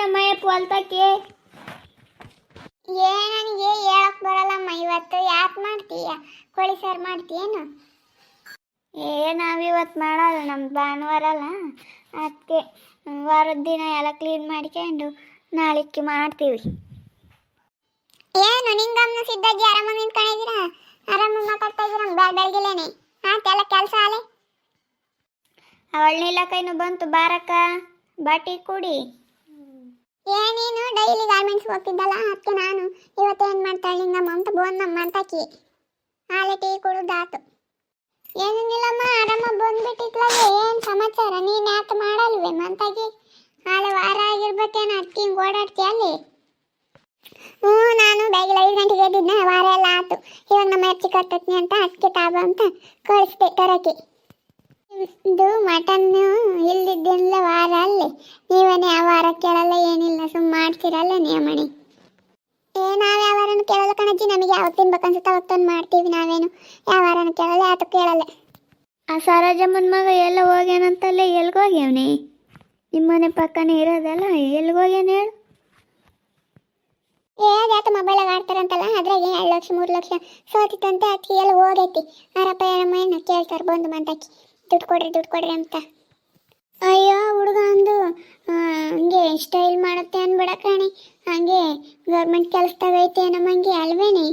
ನಮ್ಮಯ್ಯಪ್ಪ ಹೊಲ್ತಕ್ಕೆ ಏ ನನಗೆ ಹೇಳಕ್ ಬರಲ್ಲಮ್ಮ ಇವತ್ತು ಯಾಕೆ ಮಾಡ್ತೀಯ? ಕೋಳಿ ಸಾರು ಮಾಡ್ತೀಯೇನು? ಏ ನಾವಿವತ್ತು ಮಾಡಲ್ಲ ನಮ್ದು ಭಾನುವಾರ ಅಲ್ಲ. ಅದಕ್ಕೆ ವಾರದ ದಿನ ಎಲ್ಲ ಕ್ಲೀನ್ ಮಾಡ್ಕೊಂಡು ನಾಳೆಕ್ಕೆ ಮಾಡ್ತೀವಿ. ಏನು ನಿಂಗಮ್ಮನ ಸಿದ್ದಾಗಿ ಆರಾಮಾಗಿ ನಿಂತ್ಕೊಂಡಿದ್ದೀರಾ ಆರಾಮಾಗಿ ಮಾತಾಡ್ತಾ ಇದ್ದೀರಾ? ಬೆಳಗ್ಗೆಲೇನೆ ಆಯ್ತೆಲ್ಲ ಕೆಲಸ ಅಲೆ ಅವಳ ನೀಲಕೈನು ಬಂತು ಬಾರಕ್ಕ. ಬಾಟಿ ಕುಡಿ. ಏನೇನು ಡೈಲಿ ಗಾರ್ಮೆಂಟ್ಸ್ ಹೋಗ್ತಿದ್ದಲ್ಲ, ಅದಕ್ಕೆ ನಾನು ಇವತ್ತೇನು ಮಾಡ್ತಾಳೆ ನಿಂಗಮ್ಮ ಅಂತ ಬೋನ್ ನಮ್ಮ ಮಂತಾಕಿ ಹಾಲೆ ಟೀ ಕುಡಿದಾತು ಏನೇನಿಲ್ಲಮ್ಮ ಆರಾಮ ಬಂದ್ಬಿಟ್ಟಿತ್ಲಾಗೆ ಏನು ಸಮಾಚಾರ? ನೀನು ಯಾಕೆ ಮಾಡಲ್ವೇ ಮಂತಾಗಿ? ಹಾಲೆ ವಾರ ಆಗಿರ್ಬೇಕೇನು, ಅದಕ್ಕೆ ಹಿಂಗೆ ಓಡಾಡ್ತೀಯ ಅಲ್ಲಿ? ಹ್ಞೂ, ನಾನು ಬೆಳಗ್ಗೆ ಐದು ಗಂಟೆಗೆ ಎದ್ದಿದ್ನ, ವಾರ ಎಲ್ಲ ಆತು. ಇವಾಗ ನಮ್ಮ ಅಚ್ಚಿ ಕಟ್ಟತ್ನಿ ಅಂತ, ಅದಕ್ಕೆ ತಾಬ ಅಂತ ಕಳಿಸ್ದೆ ತರಕ್ಕೆ ಇದು ಮಟನ್ನು ಇಲ್ದಿದ್ದಿಲ್ಲ ವಾರ ಅಲ್ಲಿ ನೀವೇ ಆ ವಾರ ಕೇಳಲ್ಲ ಏನಿಲ್ಲ ಸುಮ್ಮ ಮಾಡ್ತೀರಲ್ಲ ನಿಯಮಣಿ. ಏ ನಾವು ಯಾವ ವಾರನೂ ಕೇಳಲ್ಲ ಕಣಜ್ಜಿ ನಮಗೆ ಯಾವಾಗ ತಿನ್ಬೇಕನ್ಸುತ್ತೆ ಅವಾಗ ತಂದು ಮಾಡ್ತೀವಿ ನಾವೇನು. ಯಾವ ವಾರನೂ ಕೇಳಲ್ಲ ಯಾತು ಕೇಳಲ್ಲ. ಆ ಸರೋಜಮ್ಮನ ಮಗ ಎಲ್ಲ ಹೋಗ್ಯಾನಂತಲ್ಲ ಎಲ್ಗೋಗ್ಯಾವನಿ ನಿಮ್ಮನೆ ಪಕ್ಕನೇ ಇರೋದಲ್ಲ ಎಲ್ಗೋಗ್ಯಾನ ಹೇಳು. ಏ ಯಾತ ಮೊಬೈಲಾಗ ಆಡ್ತಾರಂತಲ್ಲ ಅದ್ರಾಗ ಎರಡು ಲಕ್ಷ ಮೂರು ಲಕ್ಷ ಸೋತಿತ್ತಂತೆ ಅಕ್ಕಿ ಎಲ್ಲ ಹೋಗೈತಿ. ಆರಪ್ಪ ಏನಮ್ಮ ಕೇಳ್ತಾರೆ ಬಂದು ಮಂತಾಕಿ ದುಡ್ಡು ಕೊಡ್ರಿ ದುಡ್ಡು ಕೊಡ್ರಿ ಅಂತ. ಅಯ್ಯೋ ಹುಡುಗ ಅಂದು ಹಂಗೆ ಸ್ಟೈಲ್ ಮಾಡುತ್ತೆ ಅನ್ಬೇಡ ಕಣಿ. ಹಂಗೆ ಗೌರ್ಮೆಂಟ್ ಕೆಲಸದಾಗ ಐತೆ ನಮ್ಮಂಗೆ ಅಲ್ವೇನಿ?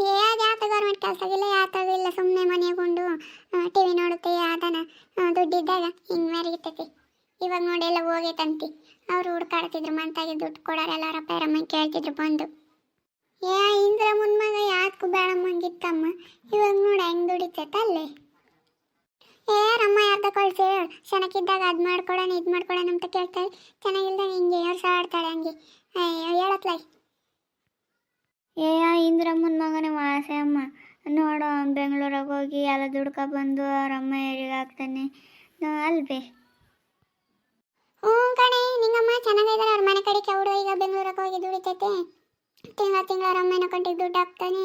ಅದು ಯಾತ ಗೌರ್ಮೆಂಟ್ ಕೆಲಸದಾಗಿಲ್ಲ ಯಾತಾಗಿಲ್ಲ ಸುಮ್ಮನೆ ಮನೆಗೊಂಡು ಟಿ ವಿ ನೋಡುತ್ತೆ ಆ, ದುಡ್ಡಿದ್ದಾಗ ಹಿಂಗೆ ಮೆರಗಿತೈತಿ ಇವಾಗ ನೋಡಿ ಎಲ್ಲ ಹೋಗೈತಂತಿ. ಅವ್ರು ಹುಡ್ಕಾಡ್ತಿದ್ರು ಮಂತಾಗಿ ದುಡ್ಡು ಕೊಡೋರು ಎಲ್ಲಾರ ಪೈರಮ್ಮ ಕೇಳ್ತಿದ್ರು ಬಂದು. ಏ ಇಂದ್ರ ಮುನ್ಮಗ ಯಾತ್ಕು ಬೇಡಮ್ಮಂಗಿತ್ತಮ್ಮ ಇವಾಗ ನೋಡಿ ಹೆಂಗ್ ದುಡಿತೈತ ಅಲ್ಲಿ. ಏ ರಮ್ಮ ಯಾರ್ದ ಕಳ್ಸಿ ಚೆನ್ನಾಗಿದ್ದಾಗ ಅದು ಮಾಡ್ಕೊಡೋಣ ಇದು ಮಾಡ್ಕೊಡೋಣ ಅಂತ ಕೇಳ್ತಾಳೆ ಚೆನ್ನಾಗಿಲ್ದಾಗ ಹಿಂಗೆ ಆಡ್ತಾಳೆ ಹಂಗೆ. ಹೇಳತ್ಲೈ ಏ ಇಂದ್ರಮ್ಮನ ಮಗನ ವಾಸೆ ಅಮ್ಮ. ನೋಡು ಬೆಂಗಳೂರಾಗ ಹೋಗಿ ಎಲ್ಲ ದುಡ್ಕ ಬಂದು ಅವ್ರ ಅಮ್ಮ ಏರಿಗೆ ಹಾಕ್ತಾನೆ ಅಲ್ವೇ ಹ್ಞೂ ಕಣೆ ನಿಂಗಮ್ಮ ಚೆನ್ನಾಗಿದ್ದಾರೆ ಅವ್ರ ಮನೆ ಕಡೆ ಕೆವಡು ಈಗ ಬೆಂಗಳೂರಿಗೆ ಹೋಗಿ ದುಡಿತೈತೆ. ತಿಂಗಳ ತಿಂಗಳ ಅಮ್ಮನ ಕಂಟಿಗೆ ದುಡ್ಡು ಹಾಕ್ತಾನೆ.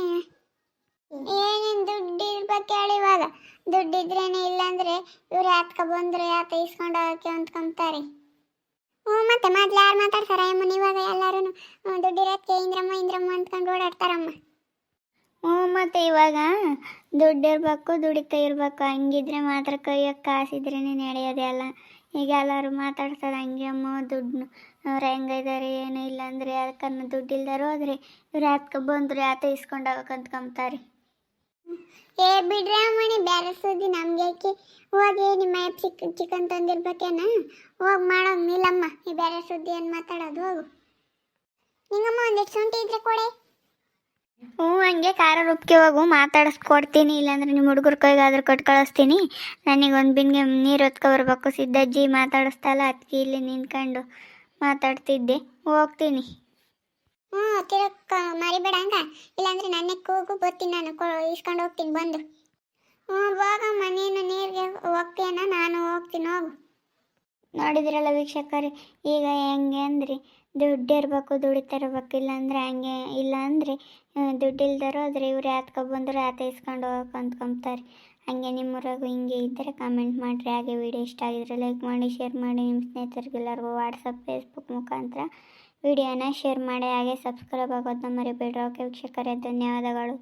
ಏನೇನು ದುಡ್ಡು? ದುಡ್ಡಿದ್ರೇನೆ ಇಲ್ಲಾಂದ್ರೆ ಇವ್ರು ಯಾತ್ಕ ಬಂದ್ರೆ ಯಾತ ಇಸ್ಕೊಂಡು ಹೋಗಕ್ಕೆ ಅಂತ್ಕೊಂತಾರೆ ಹ್ಞೂ, ಮತ್ತೆ ಮೊದ್ಲು ಯಾರು ಮಾತಾಡ್ತಾರ? ಅಮ್ಮನ ಇವಾಗ ಎಲ್ಲರೂ ದುಡ್ಡಿರೋದಕ್ಕೆ ಇಂದ್ರಮ್ಮ ಇಂದ್ರಮ್ಮ ಅಂದ್ಕೊಂಡು ಓಡಾಡ್ತಾರಮ್ಮ. ಹ್ಞೂ, ಮತ್ತೆ ಇವಾಗ ದುಡ್ಡಿರ್ಬೇಕು, ದುಡಿತಾ ಇರಬೇಕು, ಹಂಗಿದ್ರೆ ಮಾತ್ರ ಕೈಯಾಗ ಕಾಸಿದ್ರೇ ನಡೆಯೋದೆಲ್ಲ ಈಗ ಎಲ್ಲರೂ ಮಾತಾಡ್ತಾರೆ, ಹಂಗೆ ಅಮ್ಮ ದುಡ್ಡು ಅವ್ರು ಹೆಂಗಿದ್ದಾರೆ ಏನೂ ಇಲ್ಲ ಅಂದರೆ ಅದಕ್ಕನ್ನು ದುಡ್ಡಿಲ್ದಾರು ಹೋದ್ರೆ ಇವ್ರು ಯಾತ್ಕ ಬಂದರು ಯಾತ ಇಸ್ಕೊಂಡು ಹೋಗಕ್ಕಂತ್ಕೊಂತಾರೆ ಏ ಬಿಡ್ರಿ ಅಮ್ಮಣಿ, ಬೇರೆ ಸುದ್ದಿ ನಮ್ಗೆ ಯಾಕೆ? ಹೋಗಿ ನಿಮ್ಮ ಅಪ್ಪ ಚಿಕ್ ಚಿಕನ್ ತಂದಿರ್ಬೇಕೇನ? ಹೋಗಿ ಮಾಡೋದು ನೀಲಮ್ಮ ಈ ಬೇರೆ ಸುದ್ದಿ ಏನು ಮಾತಾಡೋದು ಹೋಗು. ನಿಂಗಮ್ಮ, ಒಂದಿಷ್ಟು ಶುಂಠಿ ಇದ್ರೆ ಕೊಡೆ. ಹ್ಞೂ, ಹಂಗೆ ಖಾರ ರುಬ್ಕೆ ಹೋಗು, ಮಾತಾಡಿಸ್ಕೊಡ್ತೀನಿ, ಇಲ್ಲಾಂದ್ರೆ ನಿಮ್ಮ ಹುಡುಗರ ಕೈಗಾದ್ರೂ ಕೊಟ್ಟು ಕಳಿಸ್ತೀನಿ. ನನಗೆ ಒಂದು ಬಿನ್ಗೆ ನೀರು ಹೊತ್ಕೊ ಬರ್ಬೇಕು ಸಿದ್ದಜ್ಜಿ ಮಾತಾಡಿಸ್ತಲ್ಲ ಅದಕ್ಕೆ ಇಲ್ಲಿ ನಿಂತ್ಕೊಂಡು ಮಾತಾಡ್ತಿದ್ದೆ. ಹೋಗ್ತೀನಿ. ಹ್ಞೂ, ತಿರಕ್, ಮರಿಬೇಡ ಹಂಗ. ಇಲ್ಲಾಂದ್ರೆ ನನ್ನೆ ಕೂಗು, ಬರ್ತೀನಿ ನಾನು ಇಸ್ಕೊಂಡು ಹೋಗ್ತೀನಿ, ಬಂದು. ಹ್ಞೂ ಹೋಗಮ್ಮ ನೀನು ನೀರಿಗೆ ಹೋಗ್ತೀಯನ? ನಾನು ಹೋಗ್ತೀನಿ, ಹೋಗು. ನೋಡಿದ್ರಲ್ಲ ವೀಕ್ಷಕರು, ಈಗ ಹೆಂಗೆ ಅಂದ್ರೆ ದುಡ್ಡು ಇರಬೇಕು ದುಡಿತಾ ಇರ್ಬೇಕು ಇಲ್ಲಾಂದ್ರೆ ಹಂಗೆ ಇಲ್ಲ ಅಂದರೆ ದುಡ್ಡು ಇಲ್ದಾರೋ ಆದರೆ ಇವ್ರು ಯಾತ್ಕೊ ಬಂದ್ರೆ ಯಾತ ಇಸ್ಕೊಂಡು ಹೋಗಕ್ಕೆ ಅಂದ್ಕೊಂತಾರೆ ಹಾಗೆ ನಿಮ್ಮೂರಾಗೂ ಹಿಂಗೆ ಇದ್ದರೆ ಕಾಮೆಂಟ್ ಮಾಡಿರಿ. ಹಾಗೆ ವಿಡಿಯೋ ಇಷ್ಟ ಆಗಿದ್ರೆ ಲೈಕ್ ಮಾಡಿ ಶೇರ್ ಮಾಡಿ. ನಿಮ್ಮ ಸ್ನೇಹಿತರಿಗೆಲ್ಲರಿಗೂ ವಾಟ್ಸಪ್ ಫೇಸ್ಬುಕ್ ಮುಖಾಂತರ ವಿಡಿಯೋನ ಶೇರ್ ಮಾಡಿ ಹಾಗೆ ಸಬ್ಸ್ಕ್ರೈಬ್ ಆಗೋದನ್ನ ಮರಿಬೇಡ್ರಿ. ಓಕೆ ವೀಕ್ಷಕರೇ ಧನ್ಯವಾದಗಳು.